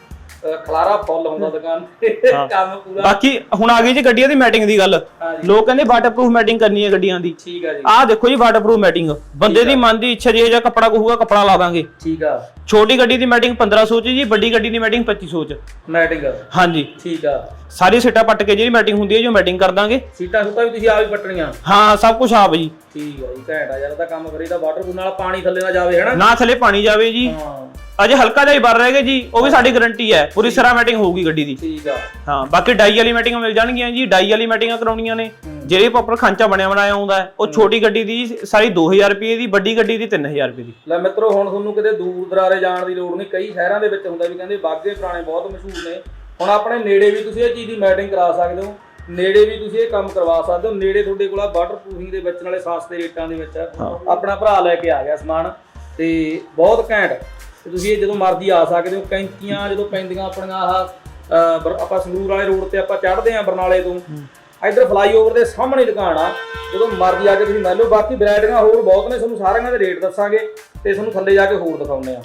ਖਲਾਰਾ ਫੁੱਲ ਹੁੰਦਾ ਦੁਕਾਨ ਤੇ। ਹਾਂ। ਕੰਮ ਪੂਰਾ। ਬਾਕੀ ਹੁਣ ਆ ਗਈ ਜੀ ਗੱਡੀਆਂ ਦੀ ਮੈਟਿੰਗ ਦੀ ਗੱਲ। ਹਾਂਜੀ। ਲੋਕ ਕਹਿੰਦੇ ਵਾਟਰਪ੍ਰੂਫ ਮੈਟਿੰਗ ਕਰਨੀ ਹੈ ਗੱਡੀਆਂ ਦੀ। ਠੀਕ ਆ ਜੀ। ਆਹ ਦੇਖੋ ਜੀ ਵਾਟਰਪ੍ਰੂਫ ਮੈਟਿੰਗ ਬੰਦੇ ਦੀ ਮਨ ਦੀ ਇੱਛਾ ਜਿਹੋ ਜਿਹਾ ਕੱਪੜਾ ਕਹੂਗਾ ਕੱਪੜਾ ਲਾ ਦਾਂਗੇ। ਠੀਕ ਆ। ਛੋਟੀ ਗੱਡੀ ਦੀ ਮੈਟਿੰਗ 1500 ਚ ਜੀ ਵੱਡੀ ਗੱਡੀ ਦੀ ਮੈਟਿੰਗ 2500 ਚ। ਮੈਟਿੰਗ ਹਾਂਜੀ। ਠੀਕ ਆ। ਸਾਰੀ ਸੀਟਾਂ ਪੱਟ ਕੇ ਜਿਹੜੀ ਮੈਟਿੰਗ ਹੁੰਦੀ ਹੈ ਜੋ ਮੈਟਿੰਗ ਕਰ ਦਾਂਗੇ। ਸੀਟਾਂ ਸੁੱਟਾਂ ਵੀ ਤੁਸੀਂ ਆਪ ਹੀ ਪੱਟਣੀਆਂ। ਹਾਂ ਸਭ ਕੁਝ ਆਪ ਜੀ। ਠੀਕ ਆ ਜੀ ਘੈਂਟ ਆ ਯਾਰ ਤਾਂ ਕੰਮ ਕਰੀਦਾ ਵਾਟਰਪ੍ਰੂਫ ਨਾਲ ਪਾਣੀ ਥੱਲੇ ਨਾ ਜਾਵੇ ਹੈਨਾ? ਨਾ ਥੱਲੇ ਪਾਣੀ ਜਾਵੇ ਜੀ। ਹਾਂ। ਅਜੇ ਹਲਕਾ ਜਿਹਾ ਹੀ ਬਰ ਰਹੇਗਾ ਜੀ ਉਹ ਵੀ ਸਾਡੀ ਗਾਰੰਟੀ ਹੈ। ਪੂਰੀ ਸਰਾ ਮੈਟਿੰਗ ਹੋਊਗੀ ਗੱਡੀ ਦੀ। ਠੀਕ ਆ। ਹਾਂ ਬਾਕੀ ਡਾਈ ਵਾਲੀ ਮੈਟਿੰਗਾਂ ਮਿਲ ਜਾਣਗੀਆਂ ਜੀ ਡਾਈ ਵਾਲੀ ਮੈਟਿੰਗਾਂ ਕਰਾਉਣੀਆਂ ਨੇ। ਜਿਹੜੀ ਪ੍ਰੋਪਰ ਖਾਂਚਾ ਬਣਿਆ ਬਣਾਇਆ ਆਉਂਦਾ ਹੈ ਉਹ ਛੋਟੀ ਗੱਡੀ ਦੀ ਸਾਰੀ 2000 ਰੁਪਏ ਦੀ ਵੱਡੀ ਗੱਡੀ ਦੀ 3000 ਰੁਪਏ ਦੀ। ਲੈ ਮਿੱਤਰੋ ਹੁਣ ਤੁਹਾਨੂੰ ਕਿਤੇ ਦੂਰ ਦਰਾਰੇ ਜਾਣ ਦੀ ਲੋੜ ਨਹੀਂ। ਕਈ ਸ਼ਹਿਰਾਂ ਦੇ ਵਿੱਚ ਹੁੰਦਾ ਵੀ ਕਹਿੰਦੇ ਬਾਗੇ ਪੁਰਾਣੇ ਬਹੁਤ ਮਸ਼ਹੂਰ ਨੇ। ਹੁਣ ਆਪਣੇ ਨੇੜੇ ਵੀ ਤੁਸੀਂ ਇਹ ਚੀਜ਼ ਦੀ ਮੈਟਿੰਗ ਕਰਾ ਸਕਦੇ ਹੋ। ਨੇੜੇ ਵੀ ਤੁਸੀਂ ਇਹ ਕੰਮ ਕਰਵਾ ਸਕਦੇ ਹੋ। ਨੇੜੇ ਤੁਹਾਡੇ ਕੋਲ ਵਾਟਰ ਪ੍ਰੂਫਿੰਗ ਦੇ ਵਿੱਚ ਨਾਲੇ ਸਸਤੇ ਰੇਟਾਂ ਦੇ ਵਿੱਚ ਆਪਣਾ ਭਰਾ ਲੈ ਕੇ ਆ ਗਿਆ ਸਮਾਨ। ਤੇ ਬਹੁਤ ਘੈਂਟ। ਤੇ ਤੁਸੀਂ ਇਹ ਜਦੋਂ ਮਰਜ਼ੀ ਆ ਸਕਦੇ ਹੋ ਕੈਂਚੀਆਂ ਜਦੋਂ ਪੈਂਦੀਆਂ ਆਪਣੀਆਂ ਆਹ ਆਪਾਂ ਸੰਗਰੂਰ ਵਾਲੇ ਰੋਡ ਤੇ ਆਪਾਂ ਚੜ੍ਹਦੇ ਆ ਬਰਨਾਲੇ ਤੋਂ ਇਧਰ ਫਲਾਈਓਵਰ ਦੇ ਸਾਹਮਣੇ ਦੁਕਾਨ ਆ ਜਦੋਂ ਮਰਜ਼ੀ ਆ ਕੇ ਤੁਸੀਂ ਲੈ ਲਓ ਬਾਕੀ ਵੈਰਾਈਟੀਆਂ ਹੋਰ ਬਹੁਤ ਨੇ ਤੁਹਾਨੂੰ ਸਾਰਿਆਂ ਦੇ ਰੇਟ ਦੱਸਾਂਗੇ ਤੇ ਤੁਹਾਨੂੰ ਥੱਲੇ ਜਾ ਕੇ ਹੋਰ ਦਿਖਾਉਂਦੇ ਆ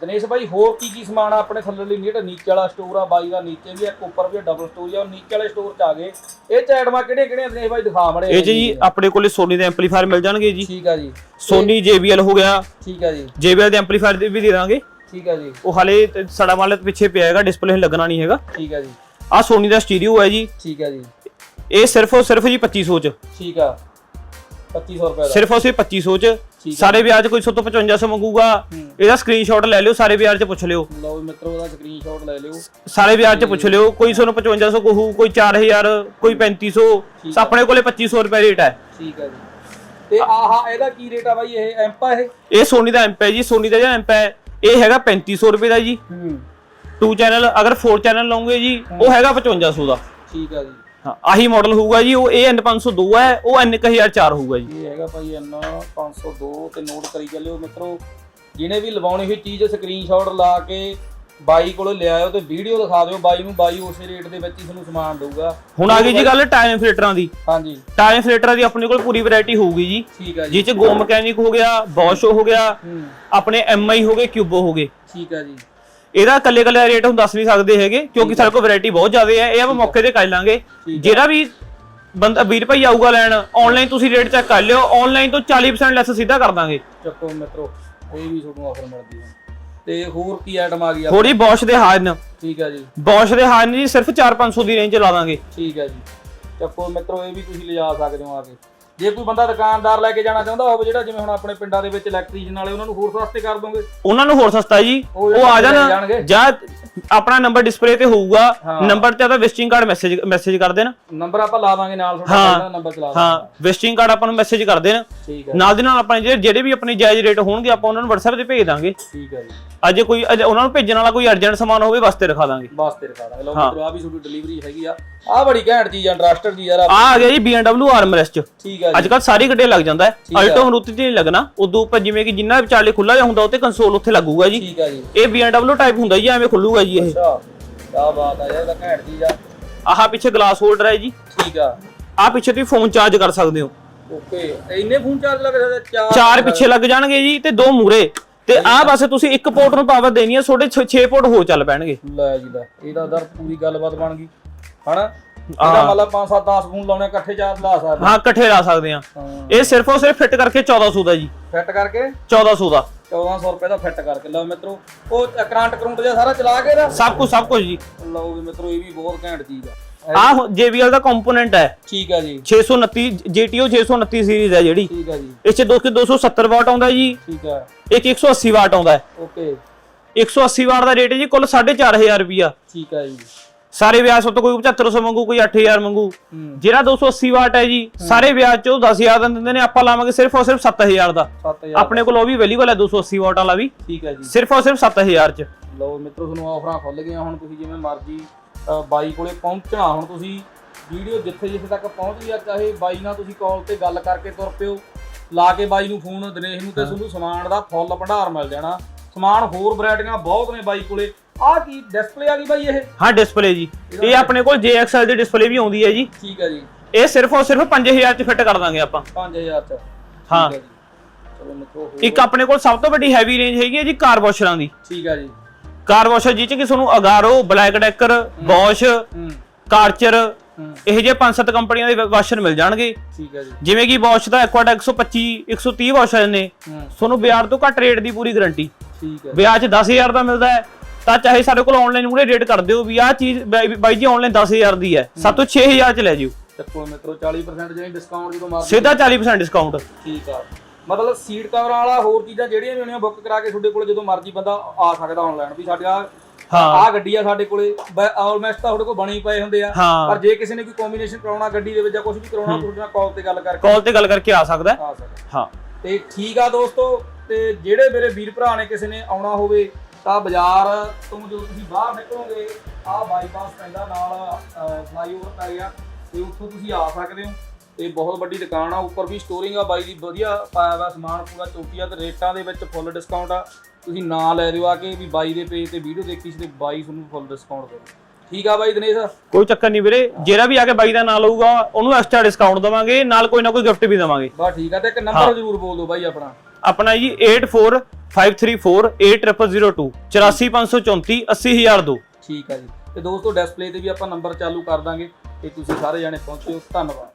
ਦਿਨੇਸ਼ ਭਾਈ ਹੋਰ ਕੀ ਕੀ ਸਮਾਨ ਆ ਆਪਣੇ ਥੱਲੇ ਲਈ? ਜਿਹੜਾ ਨੀਚੇ ਵਾਲਾ ਸਟੋਰ ਆ ਬਾਈ ਦਾ ਨੀਚੇ ਵੀ ਇੱਕ ਉੱਪਰ ਵੀ ਡਬਲ ਸਟੋਰ ਆ ਉਹ ਨੀਚੇ ਵਾਲੇ ਸਟੋਰ 'ਚ ਆ ਗਏ। ਇਹ ਚ ਆਈਟਮਾਂ ਕਿਹੜੀਆਂ ਕਿਹੜੀਆਂ ਦਿਨੇਸ਼ ਭਾਈ ਦਿਖਾ ਮੜੇ ਇਹ ਜੀ ਆਪਣੇ ਕੋਲੇ ਸੋਨੀ ਦੇ ਐਂਪਲੀਫਾਇਰ ਮਿਲ ਜਾਣਗੇ ਜੀ। ਠੀਕ ਆ ਜੀ। ਸੋਨੀ JBL ਹੋ ਗਿਆ। ਠੀਕ ਆ ਜੀ। JBL ਦੇ ਐਂਪਲੀਫਾਇਰ ਦੇ ਵੀ ਦੇ ਦਾਂਗੇ। ਠੀਕ ਆ ਜੀ। ਉਹ ਹਲੇ ਸਾਡਾ ਮਾਲ ਪਿੱਛੇ ਪਿਆ ਹੈਗਾ ਡਿਸਪਲੇ ਲੱਗਣਾ ਨਹੀਂ ਹੈਗਾ। ਠੀਕ ਆ ਜੀ। ਆਹ ਸੋਨੀ ਦਾ ਸਟੀਰੀਓ ਹੈ ਜੀ। ਠੀਕ ਆ ਜੀ। ਇਹ ਸਿਰਫ ਸਿਰਫ ਜੀ 2500 ਚ। ਠੀਕ ਆ। 2500 ਰੁਪਏ ਦਾ। ਸਿਰਫ ਸਿਰਫ 2500 ਚ। ਸਾਰੇ ਵਿਆਜ ਕੋਈ 755 ਮੰਗੂਗਾ। ਇਹਦਾ ਸਕਰੀਨਸ਼ਾਟ ਲੈ ਲਿਓ ਸਾਰੇ ਵਿਆਜ ਚ ਪੁੱਛ ਲਿਓ। ਲਓ ਮਿੱਤਰੋ ਉਹਦਾ ਸਕਰੀਨਸ਼ਾਟ ਲੈ ਲਿਓ। ਸਾਰੇ ਵਿਆਜ ਚ ਪੁੱਛ ਲਿਓ ਕੋਈ ਤੁਹਾਨੂੰ 5500 ਕਹੂ ਕੋਈ 4000 ਕੋਈ 3500 ਆਪਣੇ ਕੋਲੇ 2500 ਰੁਪਏ ਰੇਟ ਹੈ। ਠੀਕ ਆ ਜੀ। ਤੇ ਆਹਾ ਇਹਦਾ ਕੀ ਰੇਟ ਆ ਬਾਈ ਇਹ ਐਂਪਾ ਇਹ? ਇਹ ਸੋਨੀ ਦਾ ਐਂਪ ਹੈ ਜੀ ਸੋਨੀ ਦਾ ਜਿਹੜਾ ਐਂਪ ਹੈ ਇਹ ਹੈਗਾ 3500 ਰੁਪਏ ਦਾ ਜੀ। ਹੂੰ। 2 ਚੈਨਲ ਅਗਰ 4 ਚੈਨਲ ਲਓਗੇ ਜੀ ਉਹ ਹੈਗਾ 5500 ਦਾ। ਠੀਕ ਆ ਜੀ। ਹਾਂ ਆਹੀ ਮਾਡਲ ਹੋਊਗਾ ਜੀ ਉਹ ਇਹ N502 ਹੈ ਉਹ N1004 ਹੋਊਗਾ ਜੀ। ਇਹ ਹੈਗਾ ਭਾਈ ਐਨ 502 ਤੇ ਨੋਟ ਕਰੀ ਚੱਲਿਓ ਮਿੱਤਰੋ। ਜਿਹਨੇ ਵੀ ਲਵਾਉਣੀ ਹੋਈ ਚੀਜ਼ ਸਕਰੀਨਸ਼ਾਟ ਲਾ ਕੇ ਬਾਈ ਕੋਲ ਲਿਆਇਓ ਤੇ ਵੀਡੀਓ ਦਿਖਾ ਦਿਓ ਬਾਈ ਨੂੰ ਬਾਈ ਉਸੇ ਰੇਟ ਦੇ ਵਿੱਚ ਹੀ ਤੁਹਾਨੂੰ ਸਮਾਨ ਦਊਗਾ। ਹੁਣ ਆ ਗਈ ਜੀ ਗੱਲ ਟਾਈਮ ਫਿਲਟਰਾਂ ਦੀ। ਹਾਂਜੀ। ਟਾਈਮ ਫਿਲਟਰਾਂ ਦੀ ਆਪਣੇ ਕੋਲ ਪੂਰੀ ਵੈਰਾਈਟੀ ਹੋਊਗੀ ਜੀ। ਠੀਕ ਆ ਜੀ। ਜਿਹ ਚ ਗੋ ਮਕੈਨਿਕ ਹੋ ਗਿਆ ਬੋਸ਼ ਹੋ ਗਿਆ ਹੂੰ। ਆਪਣੇ ਐਮਆਈ ਹੋ ਗਏ ਕਿਊਬੋ ਹੋ ਗਏ। ਠੀਕ ਆ ਜੀ। ਇਹਦਾ ਕੱਲੇ ਕੱਲੇ ਰੇਟ ਹੁਣ ਦੱਸ ਨਹੀਂ ਸਕਦੇ ਹੈਗੇ ਕਿਉਂਕਿ ਸਾਡੇ ਕੋਲ ਵੈਰਾਈਟੀ ਬਹੁਤ ਜ਼ਿਆਦਾ ਹੈ ਇਹ ਆਪਾਂ ਮੌਕੇ ਤੇ ਕਰ ਲਾਂਗੇ। ਜਿਹੜਾ ਵੀ ਬੰਦਾ 20 ਰੁਪਏ ਆਊਗਾ ਲੈਣ ਆਨਲਾਈਨ ਤੁਸੀਂ ਰੇਟ ਚੈੱਕ ਕਰ ਲਿਓ ਆਨਲਾਈਨ ਤੋਂ 40% ਲੈਸ ਸਿੱਧਾ ਕਰ ਦਾਂਗੇ। ਚੱਕੋ ਮਿੱਤਰੋ ਇਹ ਵੀ ਤੁਹਾਨੂੰ ਆਫਰ ਮਿਲਦੀ ਹੈ। ਤੇ ਹੋਰ ਕੀ ਆਈਟਮ ਆ ਗਈ ਆ ਥੋੜੀ ਬੋਸ਼ ਦੇ ਹਾਰਨ। ਠੀਕ ਆ ਜੀ। ਬੋਸ਼ ਦੇ ਹਾਰਨ ਜੀ ਸਿਰਫ 4-500 ਦੀ ਰੇਂਜ ਲਾ ਦਾਂਗੇ। ਠੀਕ ਹੈ ਜੀ। ਚੱਕੋ ਮਿੱਤਰੋ ਇਹ ਵੀ ਤੁਸੀਂ ਲਿਜਾ ਸਕਦੇ ਹੋ ਆ ਕੇ। ਜੇ ਕੋਈ ਬੰਦਾ ਦੁਕਾਨਦਾਰ ਲੈ ਕੇ ਜਾਣਾ ਚਾਹੁੰਦਾ ਹੋਵੇ ਜਿਹੜਾ ਜਿਵੇਂ ਹੁਣ ਆਪਣੇ ਪਿੰਡਾਂ ਦੇ ਵਿੱਚ ਇਲੈਕਟ੍ਰੀਸ਼ੀਅਨ ਵਾਲੇ ਉਹਨਾਂ ਨੂੰ ਹੋਰ ਸਸਤੇ ਕਰ ਦੋਗੇ? ਉਹਨਾਂ ਨੂੰ ਹੋਰ ਸਸਤਾ ਜੀ। ਉਹ ਉਹ ਆ ਜਾਣ ਜਾਣਗੇ। ਜਾਂ ਆਪਣਾ ਨੰਬਰ ਡਿਸਪਲੇ ਤੇ ਹੋਊਗਾ। ਨੰਬਰ ਤੇ ਆਦਾ ਵਿਜ਼ਿਟਿੰਗ ਕਾਰਡ ਮੈਸੇਜ ਮੈਸੇਜ ਕਰ ਦੇਣ। ਨੰਬਰ ਆਪਾਂ ਲਾ ਦਾਂਗੇ ਨਾਲ ਤੁਹਾਡਾ ਹਾਂ। ਪਹਿਲਾਂ ਨੰਬਰ ਚਲਾ ਹਾਂ ਵਿਜ਼ਿਟਿੰਗ ਕਾਰਡ ਆਪਾਂ ਨੂੰ ਮੈਸੇਜ ਕਰ ਦੇਣ। ਠੀਕ ਹੈ। ਨਾਲ ਦੀ ਨਾਲ ਆਪਣੇ ਜਿਹੜੇ- ਜਿਹੜੇ ਵੀ ਆਪਣੇ ਜਾਇਜ਼ ਰੇਟ ਹੋਣਗੇ ਆਪਾਂ ਉਹਨਾਂ ਨੂੰ WhatsApp ਤੇ ਭੇਜ ਦਾਂਗੇ। ਠੀਕ ਹੈ ਜੀ। ਅੱਜ ਕੋਈ ਅੱਜ ਉਹਨਾਂ ਨੂੰ ਭੇਜਣ ਵਾਲਾ ਕੋਈ ਅਰਜੈਂਟ ਸਮਾਨ ਹੋਵੇ ਵਾਸਤੇ ਰਖਾ ਦਾਂਗੇ। ਬਸ ਤੇ ਰਖਾ ਦਾਂਗੇ। ਲਓ ਮਿੱਤਰੋ ਆ ਵੀ ਤੁਹਾਡੀ ਡਿਲੀਵਰੀ ਹੈਗੀ ਆ। ਆ ਬੜੀ ਘੈਂਟ ਚੀਜ਼ ਆ ਇੰਟਰਸਟਡ ਜੀ ਯਾਰ ਆ- ਆ ਆ ਗਿਆ ਜੀ BMW ਆਰਮਰੈਸਟ ਠੀਕ ਅੱਜ ਜੀ। ਕੱਲ ਸਾਰੀ ਗੱਡੀਆਂ ਲੱਗ ਜਾਂਦਾ ਹੈ। ਆ। ਅਲਟੋ ਮਰੂਤੀ ਤੇ ਨਹੀਂ ਲੱਗਣਾ। ਉਦੋਂ ਉੱਪਰ ਜਿਵੇਂ ਕਿ ਜਿੰਨਾ ਵਿਚਾਲੇ ਖੁੱਲਾ ਜਿਹਾ ਹੁੰਦਾ ਉੱਤੇ ਕੰਸੋਲ ਉੱਥੇ ਲੱਗੂਗਾ ਜੀ। ਠੀਕ ਜੀ। ਇਹ BMW ਟਾਈਪ ਹੁੰਦਾ ਜੀ ਐਵੇਂ ਖੁੱਲੂਗਾ ਜੀ ਇਹ। ਅੱਛਾ। ਕੀ ਬਾਤ ਆ ਯਾਰ ਤਾਂ ਘੈਂਟ ਚੀਜ਼ ਆ। ਆਹ ਪਿੱਛੇ ਗਲਾਸ ਹੋਲਡਰ ਹੈ ਜੀ। ਠੀਕ ਆ। ਆਹ ਪਿੱਛੇ ਤੁਸੀਂ ਫੋਨ ਚਾਰਜ ਕਰ ਸਕਦੇ ਹੋ। ਓਕੇ। ਇੰਨੇ ਫੋਨ ਚਾਰਜ ਲੱਗ ਸਕਦੇ ਚਾਰ ਚਾਰ ਪਿੱਛੇ ਲੱਗ ਜਾਣਗੇ ਜੀ ਤੇ ਦੋ ਮੂਰੇ ਤੇ ਆਹ ਬਸ ਤੁਸੀਂ ਇੱਕ ਪੋਰਟ ਨੂੰ ਪਾਵਰ ਦੇਣੀ ਹੈ ਤੁਹਾਡੇ 6 ਪੋਰਟ ਹੋ ਚੱਲ ਪੈਣਗੇ। ਲੈ ਜੀ ਲੈ। ਇਹਦਾ ਦਰ ਪੂਰੀ ਗੱਲਬਾਤ ਬਣ ਗਈ। ਹਨਾ? ਇਹਦਾ ਮਤਲਬ 5-7 10 ਫੋਨ ਲਾਉਣੇ ਇਕੱਠੇ ਚਾਰ ਲਾ ਸਕਦੇ। ਹਾਂ ਇਕੱਠੇ ਲਾ ਸਕਦੇ ਆ। ਹਾਂ। ਇਹ ਸਿਰਫ ਔਰ ਸਿਰਫ ਫਿੱਟ ਕਰਕੇ 1400 ਦਾ ਜੀ। ਫਿੱਟ ਕਰਕੇ? 1400 ਦਾ। 1400 ਰੁਪਏ ਦਾ ਫਿੱਟ ਕਰਕੇ। ਲਓ ਮਿੱਤਰੋ ਉਹ ਕਰੰਟ ਕਰੰਟ ਜਿਹਾ ਸਾਰਾ ਚਲਾ ਕੇ ਦਾ ਸਭ ਕੁਝ ਸਭ ਕੁਝ ਜੀ। ਲਓ ਵੀ ਮਿੱਤਰੋ ਇਹ ਵੀ ਬਹੁਤ ਘੈਂਟ ਚੀਜ਼ ਆ। ਆ JBL ਦਾ ਕੰਪੋਨੈਂਟ ਹੈ। ਠੀਕ ਆ ਜੀ। 629 GTO 629 ਸੀਰੀਜ਼ ਹੈ ਜਿਹੜੀ। ਠੀਕ ਆ ਜੀ। ਇਹ ਚ 200 270 ਵਾਟ ਆਉਂਦਾ ਜੀ। ਠੀਕ ਆ। ਇੱਕ 180 ਵਾਟ ਆਉਂਦਾ ਹੈ। ਓਕੇ। 180 ਵਾਟ ਦਾ ਰੇਟ ਹੈ ਜੀ ਕੁੱਲ 4500 ਰੁਪਿਆ ਠੀਕ ਆ ਜੀ। ਸਾਰੇ ਵਿਆਜ ਤੋਂ ਕੋਈ 7500 ਮੰਗੂ ਕੋਈ 8000 ਮੰਗੂ। ਹੂੰ। ਜਿਹੜਾ 280 ਵਾਟ ਹੈ ਜੀ ਸਾਰੇ ਵਿਆਜ ਚੋਂ 10000 ਦਾ ਦਿੰਦੇ ਨੇ ਆਪਾਂ ਲਾਵਾਂਗੇ ਸਿਰਫ ਔਰ ਸਿਰਫ 7000 ਦਾ। 7000 ਆਪਣੇ ਕੋਲ ਉਹ ਵੀ ਅਵੇਲੇਬਲ ਹੈ 280 ਵਾਟ ਵਾਲਾ ਵੀ। ਠੀਕ ਆ ਜੀ। ਸਿਰਫ ਔਰ ਸਿਰਫ 7000 ਚ। ਲਓ ਮਿੱਤਰੋ ਤੁਹਾਨੂੰ ਆਫਰਾਂ ਖੁੱਲ ਗਈਆਂ ਹੁਣ ਤੁਸੀਂ ਜਿਵੇਂ ਮਰਜ਼ੀ ਬਾਈ ਕੋਲੇ ਪਹੁੰਚਣਾ। ਹੁਣ ਤੁਸੀਂ ਵੀਡੀਓ ਜਿੱਥੇ ਜਿੱਥੇ ਤੱਕ ਪਹੁੰਚ ਗਈ ਆ ਚਾਹੇ ਬਾਈ ਨਾਲ ਤੁਸੀਂ ਕਾਲ ਤੇ ਗੱਲ ਕਰਕੇ ਤੁਰ ਪਿਓ। ਲਾ ਕੇ ਬਾਈ ਨੂੰ ਫੋਨ ਦਿਨੇਸ਼ ਨੂੰ ਤੇ ਤੁਹਾਨੂੰ ਸਮਾਨ ਦਾ ਫੁੱਲ ਭੰਡਾਰ ਮਿਲ ਜਾਣਾ। ਸਮਾਨ ਹੋਰ ਵੈਰਾਈਟੀਆਂ ਬਹੁਤ ਨੇ ਬਾਈ ਕੋਲੇ। ਆਹ ਕੀ ਡਿਸਪਲੇ ਆ ਗਈ ਬਾਈ ਇਹ? ਹਾਂ ਡਿਸਪਲੇ ਜੀ। ਇਹ ਆਪਣੇ ਕੋਲ JXL ਦੀ ਡਿਸਪਲੇ ਵੀ ਆਉਂਦੀ ਹੈ ਜੀ। ਠੀਕ ਆ ਜੀ। ਇਹ ਸਿਰਫ ਔਰ ਸਿਰਫ 5000 ਚ ਫਿੱਟ ਕਰ ਦਾਂਗੇ ਆਪਾਂ। 5000 ਚ। ਹਾਂ। ਆ ਚਲੋ ਮਿੱਤਰੋ ਇੱਕ ਆਪਣੇ ਕੋਲ ਸਭ ਤੋਂ ਵੱਡੀ ਹੈਵੀ ਰੇਂਜ ਹੈਗੀ ਹੈ ਜੀ ਕਾਰ ਵਾਸ਼ਰਾਂ ਦੀ। ਠੀਕ ਆ ਜੀ। ਕਾਰ ਵਾਸ਼ਰ ਜਿਹ ਚ ਕਿ ਤੁਹਾਨੂੰ ਅਗਾਰੋ ਬਲੈਕ ਡੈਕਰ ਬੌਸ਼ ਹੂੰ। ਕਾਰਚਰ ਹੂੰ। ਇਹ ਜੇ ਪੰਜ ਸੱਤ ਕੰਪਨੀਆਂ ਦੇ ਵਾਸ਼ਰ ਮਿਲ ਜਾਣਗੇ। ਠੀਕ ਆ ਜੀ। ਜਿਵੇਂ ਕਿ ਬੌਸ਼ ਦਾ ਐਕਵਾਡਾ 125 130 ਵਾਸ਼ਰ ਨੇ। ਹੂੰ। ਤੁਹਾਨੂੰ ਬਿਆਰ ਤੋਂ ਘੱਟ ਰੇਟ ਦੀ ਪੂਰੀ ਗਾਰੰਟੀ ਠੀਕ ਆ ਵਿਆਜ 10000 ਦਾ ਮਿਲਦਾ ਹੈ। ਤਾਂ ਚਾਹੇ ਸਾਡੇ ਕੋਲ ਆਨਲਾਈਨ ਉਹਨੇ ਰੇਟ ਕਰ ਦਿਓ ਵੀ ਆਹ ਚੀਜ਼ ਬਾਈ ਬਾਈ ਜੀ ਆਨਲਾਈਨ 10000 ਦੀ ਹੈ ਸਾਤੋਂ 6000 ਚ ਲੈ ਜਿਓ। ਚੱਕੋ ਮਿੱਤਰੋ 40% ਜਿਹੜੀ ਡਿਸਕਾਊਂਟ ਜਦੋਂ ਮਰਜ਼ੀ ਸਿੱਧਾ 40% ਡਿਸਕਾਊਂਟ ਠੀਕ ਆ। ਮਤਲਬ ਸੀਟ ਕਵਰਾਂ ਵਾਲਾ ਹੋਰ ਚੀਜ਼ਾਂ ਜਿਹੜੀਆਂ ਵੀ ਹੋਣੀਆਂ ਬੁੱਕ ਕਰਾ ਕੇ ਤੁਹਾਡੇ ਕੋਲ ਜਦੋਂ ਮਰਜ਼ੀ ਬੰਦਾ ਆ ਸਕਦਾ ਆਨਲਾਈਨ ਵੀ ਸਾਡੇ ਆ ਹਾਂ। ਆ ਗੱਡੀ ਆ ਸਾਡੇ ਕੋਲੇ ਆਲਮੋਸਟ ਤਾਂ ਤੁਹਾਡੇ ਕੋਲ ਬਣੀ ਪਏ ਹੁੰਦੇ ਆ। ਹਾਂ। ਪਰ ਜੇ ਕਿਸੇ ਨੇ ਕੋਈ ਕੰਬੀਨੇਸ਼ਨ ਕਰਾਉਣਾ ਗੱਡੀ ਦੇ ਵਿੱਚ ਜਾਂ ਕੁਝ ਵੀ ਕਰਾਉਣਾ ਤੁਹਾਡੇ ਨਾਲ ਕਾਲ ਤੇ ਗੱਲ ਕਰਕੇ ਕਾਲ ਤੇ ਗੱਲ ਕਰਕੇ ਆ ਸਕਦਾ। ਹੈ। ਆ ਸਕਦਾ। ਹਾਂ। ਤੇ ਠੀਕ ਆ ਦੋਸਤੋ ਤੇ ਜਿਹੜੇ ਮੇਰੇ ਵੀਰ ਭਰਾ ਨੇ ਕਿਸੇ ਨੇ ਆਉਣਾ ਹੋਵੇ ਤਾਂ ਬਾਜ਼ਾਰ ਤੋਂ ਜਦੋਂ ਤੁਸੀਂ ਬਾਹਰ ਨਿਕਲੋਗੇ ਆ ਬਾਈਪਾਸ ਪੈਂਦਾ ਨਾਲ ਫਲਾਈਓਵਰ ਪੈ ਗਿਆ ਤੇ ਉੱਥੋਂ ਤੁਸੀਂ ਆ ਸਕਦੇ ਹੋ। ਤੇ ਬਹੁਤ ਵੱਡੀ ਦੁਕਾਨ ਆ ਉੱਪਰ ਵੀ ਸਟੋਰਿੰਗ ਆ ਬਾਈ ਦੀ ਵਧੀਆ ਪਾਇਆ ਹੋਇਆ ਸਮਾਨ ਪੂਰਾ ਚੌਕੀਆ ਤੇ ਰੇਟਾਂ ਦੇ ਵਿੱਚ ਫੁੱਲ ਡਿਸਕਾਊਂਟ ਆ। ਤੁਸੀਂ ਨਾਂ ਲੈ ਦਿਓ ਆ ਕੇ ਵੀ ਬਾਈ ਦੇ ਪੇਜ ਤੇ ਵੀਡੀਓ ਦੇਖੀ ਸੀ ਤੇ ਬਾਈ ਤੁਹਾਨੂੰ ਫੁੱਲ ਡਿਸਕਾਊਂਟ ਦੇ ਠੀਕ ਆ ਬਾਈ ਦਿਨੇਸ਼? ਕੋਈ ਚੱਕਰ ਨਹੀਂ ਵੀਰੇ ਜਿਹੜਾ ਵੀ ਆ ਕੇ ਬਾਈ ਦਾ ਨਾਂ ਲਊਗਾ ਉਹਨੂੰ ਐਕਸਟਰਾ ਡਿਸਕਾਊਂਟ ਦਵਾਂਗੇ ਨਾਲ ਕੋਈ ਨਾ ਕੋਈ ਗਿਫਟ ਵੀ ਦਵਾਂਗੇ। ਬਸ ਠੀਕ ਆ ਤੇ ਇੱਕ ਨੰਬਰ ਜ਼ਰੂਰ ਬੋਲ ਦਿਓ ਬਾਈ ਆਪਣਾ। ਆਪਣਾ ਜੀ 8453480002 84534 80002 ਠੀਕ ਆ ਜੀ। ਤੇ ਦੋਸਤੋ ਡਿਸਪਲੇ ਤੇ ਵੀ ਆਪਾਂ ਨੰਬਰ ਚਾਲੂ ਕਰ ਦਾਂਗੇ। ਤੇ ਤੁਸੀਂ ਸਾਰੇ ਜਾਣੇ ਪਹੁੰਚਿਓ ਧੰਨਵਾਦ।